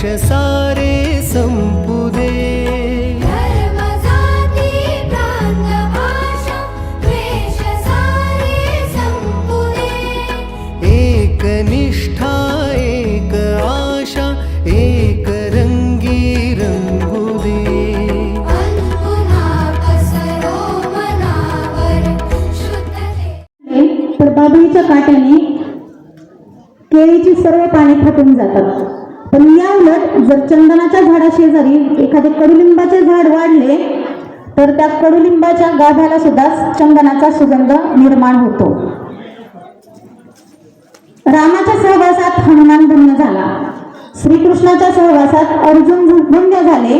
द्वेष सारे सारे संपुदे एक निष्ठा एक आशा एक रंगी रंगुदे अनपुन्हा पसरो मनावर शुद्धते तर बाभळीच्या काट्याने केळीची सर्व पाने फाटून जातात. पण या उलट जर चंदनाच्या झाडाशेजारी एखादे कडुलिंबाचे झाड वाढले तर त्या कडुलिंबाच्या गाभ्याला सुद्धा चंदनाचा सुगंध निर्माण होतो. रामाच्या सहवासात हनुमान धन्य झाला. श्रीकृष्णाच्या सहवासात अर्जुन धन्य झाले.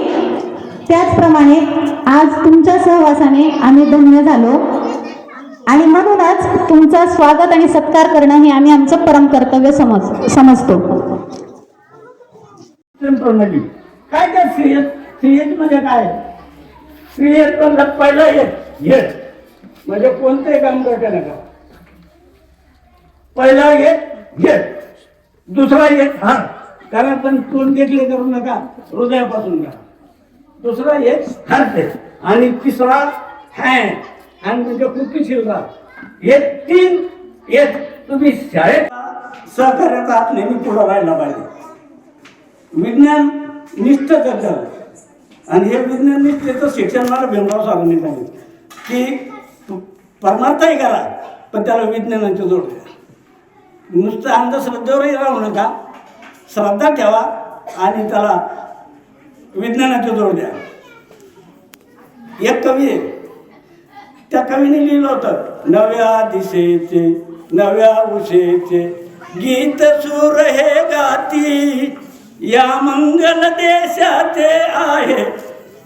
त्याचप्रमाणे आज तुमच्या सहवासाने आम्ही धन्य झालो. आणि म्हणूनच तुमचा स्वागत आणि सत्कार करणं हे आम्ही आमचं परम कर्तव्य समज समजतो. प्रणाली काय काय सीएस श्रेयस म्हणजे काय? सीएस म्हणजे पहिला येत येत म्हणजे कोणतंही काम करते नका पहिला येत येत दुसरा येत हा. कारण पण तोंड घेतले करू नका हृदयापासून घ्या. दुसरा येत हरते आणि तिसरा हॅ हॅन म्हणजे कृतीशील राहा येत तीन येत तुम्ही शाळेत सहकार्याचा हात नेहमी पुढे राहिला पाहिजे. विज्ञान निष्ठ करतात आणि हे विज्ञान निष्ठेचं शिक्षण मला भीमराव साहेबांनी सांगितलं. की परमार्थही करा पण त्याला विज्ञानाची जोड द्या. नुसतं अंधश्रद्धेवरही राहू नका. श्रद्धा ठेवा आणि त्याला विज्ञानाची जोड द्या. एक कवी आहे. त्या कवीने लिहिलं होतं नव्या दिशेचे नव्या उशेचे गीत सूर हे गाती. या मंगल देशाचे आहे.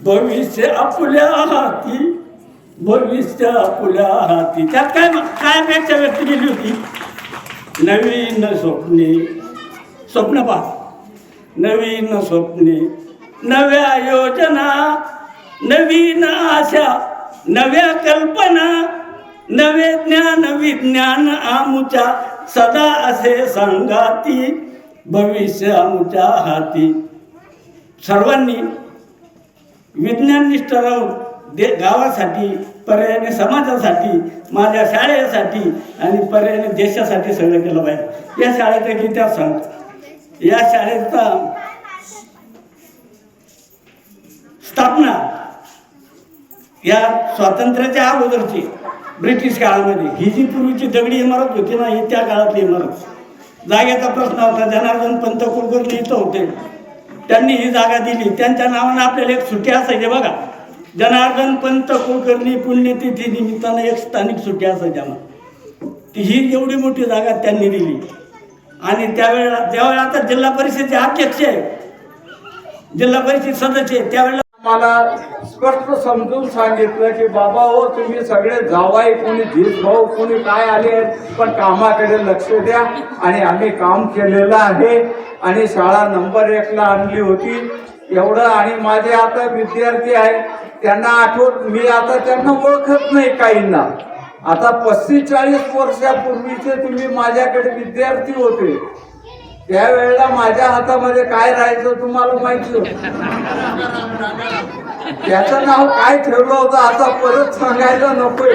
भविष्य आपल्या हाती. भविष्य आपल्या हाती. त्यात काय काय अपेक्षा व्यक्त केली होती? नवीन स्वप्ने. स्वप्न पहा. नवीन स्वप्ने. नव्या योजना. नवीन आशा. नव्या कल्पना. नवे ज्ञान विज्ञान आमुच्या सदा असे सांगाती. भविष्य आमच्या हाती. सर्वांनी विज्ञाननिष्ठ राहून दे गावासाठी पर्यायाने समाजासाठी माझ्या शाळेसाठी आणि पर्यायाने देशासाठी सगळं केलं पाहिजे. या शाळेचा इतिहास सांगतो या शाळेचा स्थापना या स्वातंत्र्याच्या अगोदरची ब्रिटिश काळामध्ये. ही जी पूर्वीची दगडी इमारत होती ना ही त्या काळातली इमारत. जागेचा प्रश्न होता. जनार्दन पंत कुलकर्णी इथं होते. त्यांनी ही जागा दिली. त्यांच्या नावानं आपल्याला एक सुट्टी असायची बघा. जनार्दन पंत कुलकर्णी पुण्यतिथी निमित्तानं एक स्थानिक सुट्टी असायची आम्हाला. ती ही एवढी मोठी जागा त्यांनी दिली. आणि त्यावेळेला त्यावेळेला आता जिल्हा परिषदेचे अध्यक्ष आहे जिल्हा परिषद सदस्य आहे त्यावेळेला मला स्पष्ट समजून सांगितलं की बाबा हो तुम्ही सगळे जावाई कोणी धीस भाऊ कोणी काय आले आहेत पण कामाकडे लक्ष द्या. आणि आम्ही काम केलेलं आहे आणि शाळा नंबर एकला आणली होती. एवढं आणि माझे आता विद्यार्थी आहे त्यांना आठवत मी आता त्यांना ओळखत नाही काहींना. आता पस्तीस चाळीस वर्षापूर्वीचे तुम्ही माझ्याकडे विद्यार्थी होते. त्यावेळेला माझ्या हातामध्ये काय राहायचं तुम्हाला माहिती त्याचं नाव काय ठेवलं होतं आता परत सांगायला नकोय.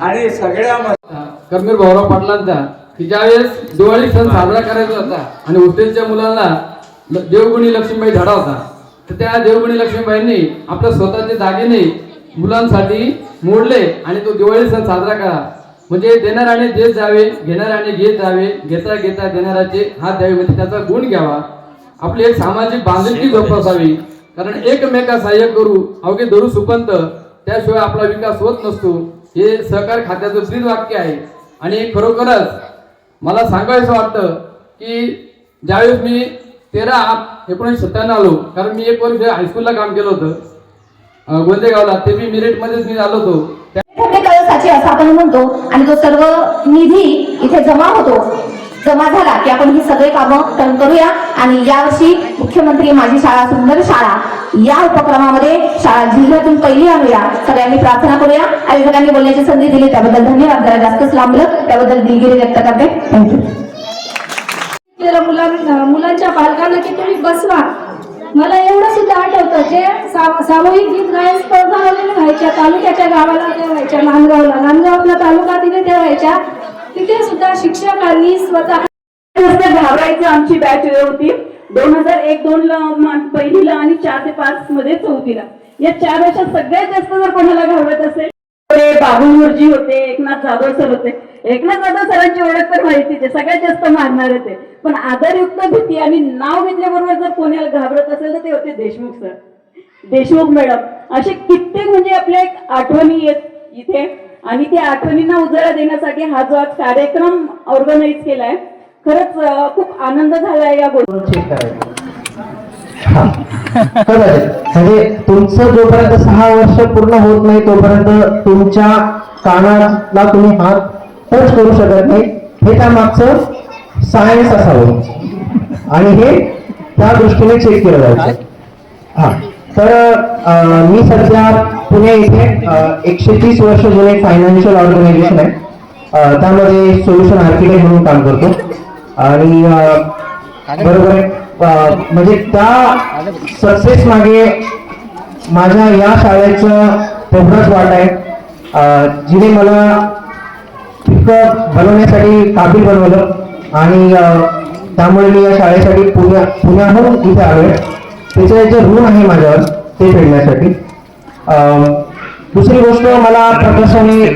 आणि सगळ्या कर्मीर भाऊराव पाटलांचा की ज्यावेळेस दिवाळी सण साजरा करायचा होता आणि हॉस्टेलच्या मुलांना देवगुणी लक्ष्मीबाई धडा होता तर त्या देवगुणी लक्ष्मीबाईंनी आपल्या स्वतःचे दागिने मुलांसाठी मोडले आणि तो दिवाळी सण साजरा करा म्हणजे देणाऱ्याने देत जावे घेणाऱ्याने घेत जावे घेता घेता देणाऱ्याचे हात द्यावे म्हणजे त्याचा गुण घ्यावा. आपली एक सामाजिक बांधिलकी जोपासावी कारण एकमेका सहाय्य करू अवघे धरू सुपंत त्याशिवाय आपला विकास होत नसतो. हे सहकार खात्याचं ब्रीद वाक्य आहे. आणि खरोखरच मला सांगायचं वाटतं की ज्यावेळेस मी तेरा एकोणीसशे सत्त्याण्णव आलो कारण मी एक वर्ष हायस्कूलला काम केलं होतं. गोंदेगावला. ते मी मिरिटमध्येच मी आलो होतो कळसाचे असं आपण म्हणतो आणि तो सर्व निधी इथे जमा होतो. जमा झाला की आपण ही सगळे कामं टर्न करूया आणि यावर्षी मुख्यमंत्री माझी शाळा सुंदर शाळा या उपक्रमामध्ये शाळा जिल्ह्यातून पहिली आणूया. सगळ्यांनी प्रार्थना करूया. आयोजकांनी बोलण्याची संधी दिली त्याबद्दल धन्यवाद. जरा जास्तच लांबलं त्याबद्दल दिलगिरी व्यक्त करते. थँक्यू मुलांच्या पालकांना की तुम्ही बसवा. मला एवढं सुद्धा आठवतं जे सामूहिक गीत गायन स्पर्धा वगैरे व्हायच्या तालुक्याच्या गावाला त्या व्हायच्या नांदगावला नांदगावला तालुका तिथे त्या व्हायच्या तिथे सुद्धा शिक्षकांनी स्वतः घाबरायचं आमची बॅच होती. दोन हजार एक दोन ला पहिलीला आणि चार ते पाच मध्ये चौथीला. या चार वर्षात सगळ्यात जास्त जर कोणाला घाबरत असेल होते बाबुल होते एकनाथ जाधव सर होते. एकनाथ जाधव सरांची ओळख तर माहितीच आहे सगळ्यात जास्त मारणारे होते पण आदरयुक्त भीती आणि नाव घेतल्याबरोबर जर कोणाला घाबरत असेल तर ते होते देशमुख सर. देशमुख मॅडम असे कित्येक म्हणजे आपल्या एक आठवणी येत इथे. आणि त्या आठवणींना उजाळा देण्यासाठी हा जो आज कार्यक्रम ऑर्गनाईज केलाय खरंच खूप आनंद झालाय या गोष्टी हा. कदाचित म्हणजे तुमचं जोपर्यंत सहा वर्ष पूर्ण होत नाही तोपर्यंत तुमच्या कानाला तुम्ही हात टच करू शकत नाही. हे त्या मागचं सायन्स असावं. आणि हे त्या दृष्टीने चेक केलं जायचं. हा. तर मी सध्या पुणे इथे एकशे तीस वर्ष जुने फायनान्शियल ऑर्गनायझेशन आहे. त्यामध्ये सोल्युशन आर्किटेक्ट म्हणून काम करतो. आणि बरोबर आहे. म्हणजे त्या सक्सेस मागे माझ्या या शाळेचं तेवढंच वाट आहे. जिने मला इतकं बनवण्यासाठी काबील बनवलं आणि त्यामुळे मी या शाळेसाठी पुण्या पुण्याहून इथे आलोय. त्याचं जे ऋण आहे माझ्यावर ते फेडण्यासाठी. अं, दुसरी गोष्ट मला प्रकर्षाने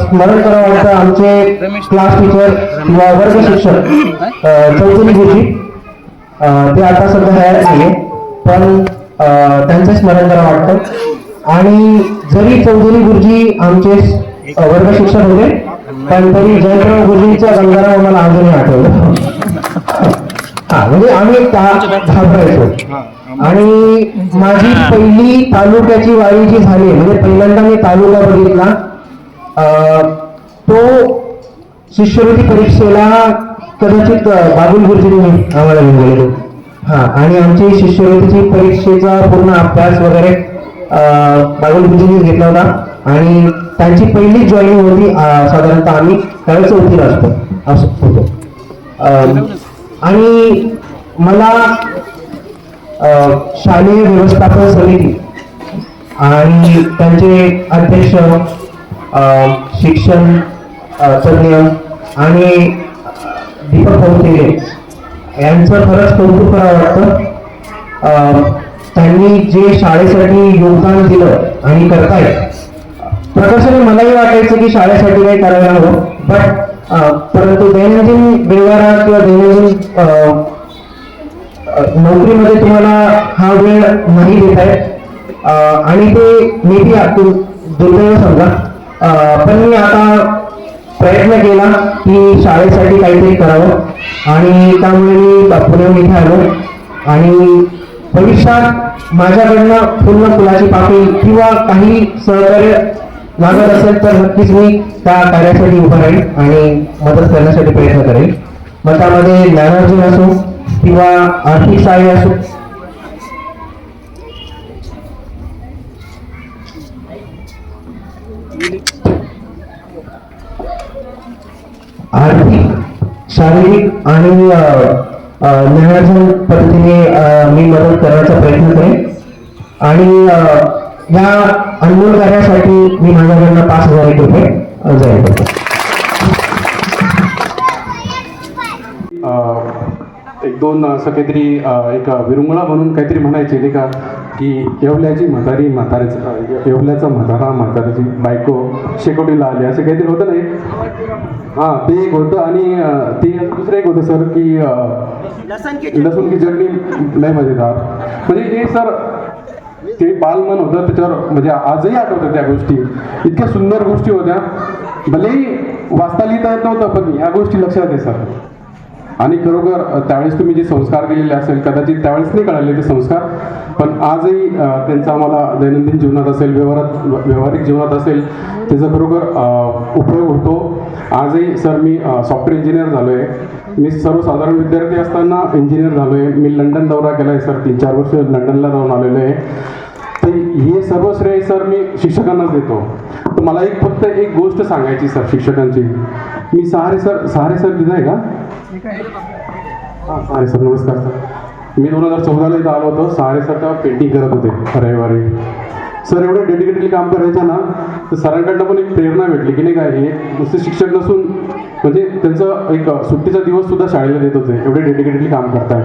स्मरण करावं वाटतं. आमचे क्लास टीचर किंवा वर्ग शिक्षक चौथी गुरुजी ते आता सध्या हयात नाहीये. पण त्यांचं स्मरण करा वाटतं. आणि जरी चौधरी गुरुजी आमचे वर्ग शिक्षक होते पण तरी जयंतराव गुरुजींचा गंगाराम आम्हाला अजूनही आठवलं. हा म्हणजे आम्ही घाबरायचो आणि माझी पहिली तालुक्याची वारी जी झाली म्हणजे पहिल्यांदा मी तालुका बघितला अं, तो शिष्यवृत्ती परीक्षेला कदाचित बाबुल गुरुजींनी आम्हाला घेऊन हा आणि आमची शिष्यवृत्तीची परीक्षेचा पूर्ण अभ्यास वगैरे बाबुल गुरुजींनीच घेतला होता. आणि त्यांची पहिली जॉईनिंग होती साधारणतः आम्ही त्यावेळेस चौथीला असतो असं होतो. अं, आणि मला अं, शालेय व्यवस्थापन समिती आणि त्यांचे अध्यक्ष अं, शिक्षण अं, तज्ज्ञ आणि दीपक भाऊ यांचं खरंच कौतुक करावं वाटतं. अं, त्यांनी जे शाळेसाठी योगदान दिलं आणि करतायत प्रकर्षाने मलाही वाटायचं की शाळेसाठी काही करायला हवं. बट परंतु दैनंदिन व्यवहारात किंवा दैनंदिन नोकरीमध्ये तुम्हाला हा वेळ नाही देत आहे आणि ते मे बी दुर्दैव समजा अं, पण मी आता प्रयत्न केला की शाळेसाठी काहीतरी करावं. आणि त्यामुळे मी पुण्याहून इथे आलो. आणि भविष्यात माझ्याकडनं पूर्ण फुलाची पाकळी किंवा काही सहकार्य लागत असेल तर नक्कीच मी त्या कार्यासाठी उभं राहील आणि मदत करण्यासाठी प्रयत्न करेल मग त्यामध्ये ज्ञानार्जन असो किंवा आर्थिक सहाय्य असो. आर्थिक शारीरिक आणि ज्ञानाच्या पद्धतीने मी मदत करण्याचा प्रयत्न करेन आणि या अनमोल कार्यासाठी मी माझ्याकडनं पाच हजार एक रुपये जय बाबा. एक दोन असं काहीतरी एक विरुंगळा म्हणून काहीतरी म्हणायचे नाही का? की येवल्याची म्हातारी म्हाताऱ्याचं येवल्याचा म्हातारा म्हाताऱ्याची बायको शेकोटीला आली असं काहीतरी होतं नाही हां ते एक होतं आणि ते दुसरं एक होतं सर की लसूण की चटणी. लय मजेदार. म्हणजे हे सर ते बालमन होतं त्याच्यावर म्हणजे आजही आठवतं त्या गोष्टी. इतक्या सुंदर गोष्टी होत्या. भलेही वाचता लिहिता येत नव्हतं पण ह्या गोष्टी लक्षात आहे सर. आणि खरोखर त्यावेळेस तुम्ही जे संस्कार दिलेले असेल कदाचित त्यावेळेस नाही कळाले ते संस्कार पण आजही त्यांचा आम्हाला दैनंदिन जीवनात असेल व्यवहारात व्यावहारिक जीवनात असेल त्याचा खरोखर उपयोग होतो. आजही सर मी सॉफ्टवेअर इंजिनियर झालो आहे मी सर्वसाधारण विद्यार्थी असताना इंजिनियर झालो आहे मी लंडन दौरा केला आहे सर तीन चार वर्ष लंडनला जाऊन आलेलो आहे. तर हे सर्व श्रेय सर मी शिक्षकांनाच देतो. तर मला एक फक्त एक गोष्ट सांगायची सर शिक्षकांची. मी सहारे सर सहारे सर तिथं आहे का? हां सर नमस्कार सर. मी दोन हजार चौदाला इथं आलो होतो. सहारे सर तेव्हा पेंटिंग करत होते रविवारी. सर एवढं डेडिकेटली काम करायचं ना तर सरांकडनं पण एक प्रेरणा भेटली की नाही काय हे नुसते शिक्षक नसून म्हणजे त्यांचं एक सुट्टीचा दिवस सुद्धा शाळेला देत होते. एवढे डेडिकेटली काम करताय.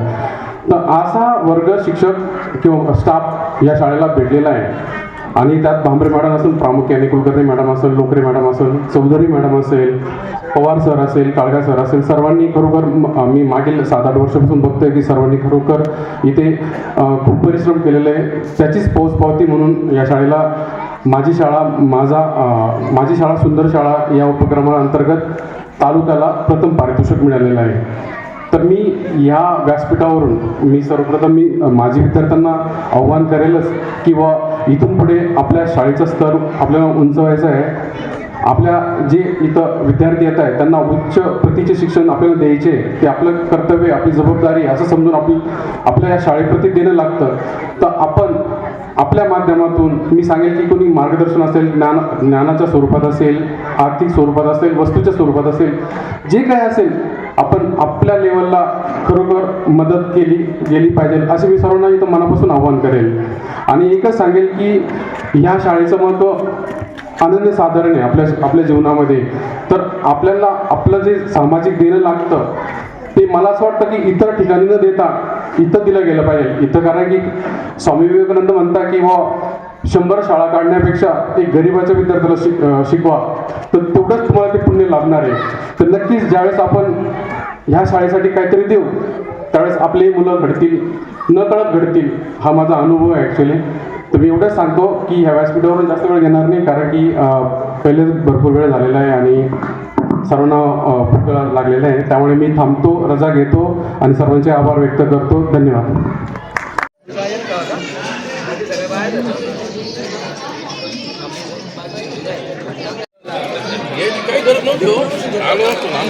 तर असा वर्ग शिक्षक किंवा स्टाफ या शाळेला भेटलेला आहे. आणि त्यात भांबरे मॅडम असेल प्रामुख्याने कुलकर्णी मॅडम असेल लोकरे मॅडम असेल चौधरी मॅडम असेल पवार सर असेल काळगा सर असेल सर्वांनी खरोखर मी मागील सात आठ वर्षापासून बघतोय की सर्वांनी खरोखर इथे खूप परिश्रम केलेले आहे. त्याचीच पोचपावती म्हणून या शाळेला माझी शाळा माझा माझी शाळा सुंदर शाळा या उपक्रमाअंतर्गत तालुक्याला प्रथम पारितोषिक मिळालेलं आहे. तर मी या व्यासपीठावरून मी सर्वप्रथम मी माझी विद्यार्थ्यांना आव्हान करेलच किंवा इथून पुढे आपल्या शाळेचं स्तर आपल्याला उंचवायचं आहे. आपल्या जे इथं विद्यार्थी येत आहेत त्यांना उच्च प्रतीचे शिक्षण आपल्याला द्यायचे ते आपलं कर्तव्य आपली जबाबदारी असं समजून आपली आपल्या या शाळेप्रती देणं लागतं. तर आपण आपल्या माध्यमातून मी सांगेल की कोणी मार्गदर्शन असेल ज्ञान ज्ञानाच्या स्वरूपात असेल आर्थिक स्वरूपात असेल वस्तूच्या स्वरूपात असेल जे काय असेल आपण आपल्या लेवलला खरोखर मदत केली गेली पाहिजे असे मी सर्वांना इथं मनापासून आवाहन करेल आणि एकच सांगेल की ह्या शाळेचं महत्त्व आनंद साधारण आहे आपल्या आपल्या जीवनामध्ये. तर आपल्याला आपलं जे सामाजिक देणं लागतं ते मला असं वाटतं की इतर ठिकाणी न देता इथं दिलं गेलं पाहिजे. इथं कारण की स्वामी विवेकानंद म्हणता की व शंभर शाळा काढण्यापेक्षा एक गरीबाच्या विद्यार्थ्याला शिक शिकवा. तर तेवढंच तुम्हाला ते पुण्य लाभणार आहे. तर नक्कीच ज्यावेळेस आपण ह्या शाळेसाठी काहीतरी देऊ त्यावेळेस आपले मुलं घडतील न कळत घडतील हा माझा अनुभव आहे ॲक्च्युली तर मी एवढंच सांगतो की ह्या व्यासपीठावरून जास्त वेळ घेणार नाही कारण की पहिले पहिलेच भरपूर वेळ झालेला आहे आणि सर्वांना अं, भूक लागलेलं आहे. त्यामुळे मी थांबतो रजा घेतो आणि सर्वांचे आभार व्यक्त करतो. धन्यवाद. সম্বন্ধেও আলোচনা